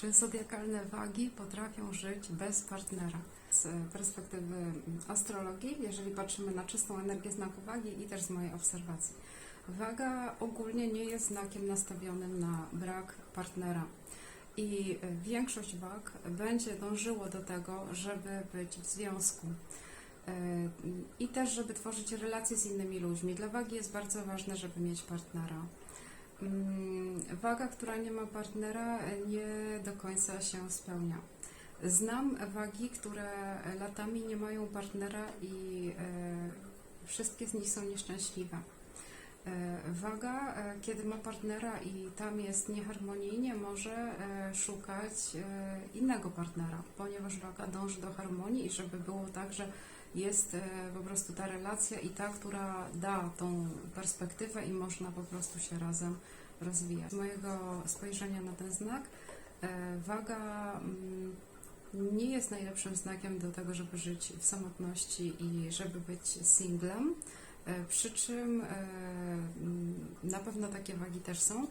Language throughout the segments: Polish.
Czy zodiakalne wagi potrafią żyć bez partnera? Z perspektywy astrologii, jeżeli patrzymy na czystą energię znaku wagi i też z mojej obserwacji. Waga ogólnie nie jest znakiem nastawionym na brak partnera. I większość wag będzie dążyło do tego, żeby być w związku. Yy, I też, żeby tworzyć relacje z innymi ludźmi. Dla wagi jest bardzo ważne, żeby mieć partnera. Waga, która nie ma partnera, nie do końca się spełnia. Znam wagi, które latami nie mają partnera i e, wszystkie z nich są nieszczęśliwe. E, Waga, e, kiedy ma partnera i tam jest nieharmonijnie, może szukać innego partnera, ponieważ waga dąży do harmonii i żeby było tak, że jest e, po prostu ta relacja i ta, która da tą perspektywę i można po prostu się razem rozwijać. Z mojego spojrzenia na ten znak, e, waga mm, nie jest najlepszym znakiem do tego, żeby żyć w samotności i żeby być singlem. E, Przy czym e, mm, na pewno takie wagi też są.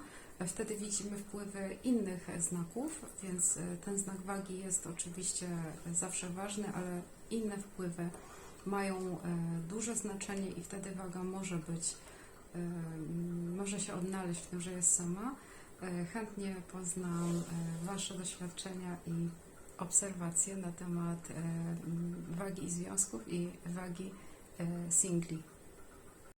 Wtedy widzimy wpływy innych znaków, więc e, ten znak wagi jest oczywiście zawsze ważny, ale inne wpływy mają duże znaczenie i wtedy waga może być, może się odnaleźć w tym, że jest sama. Chętnie poznam Wasze doświadczenia i obserwacje na temat wagi i związków i wagi singli.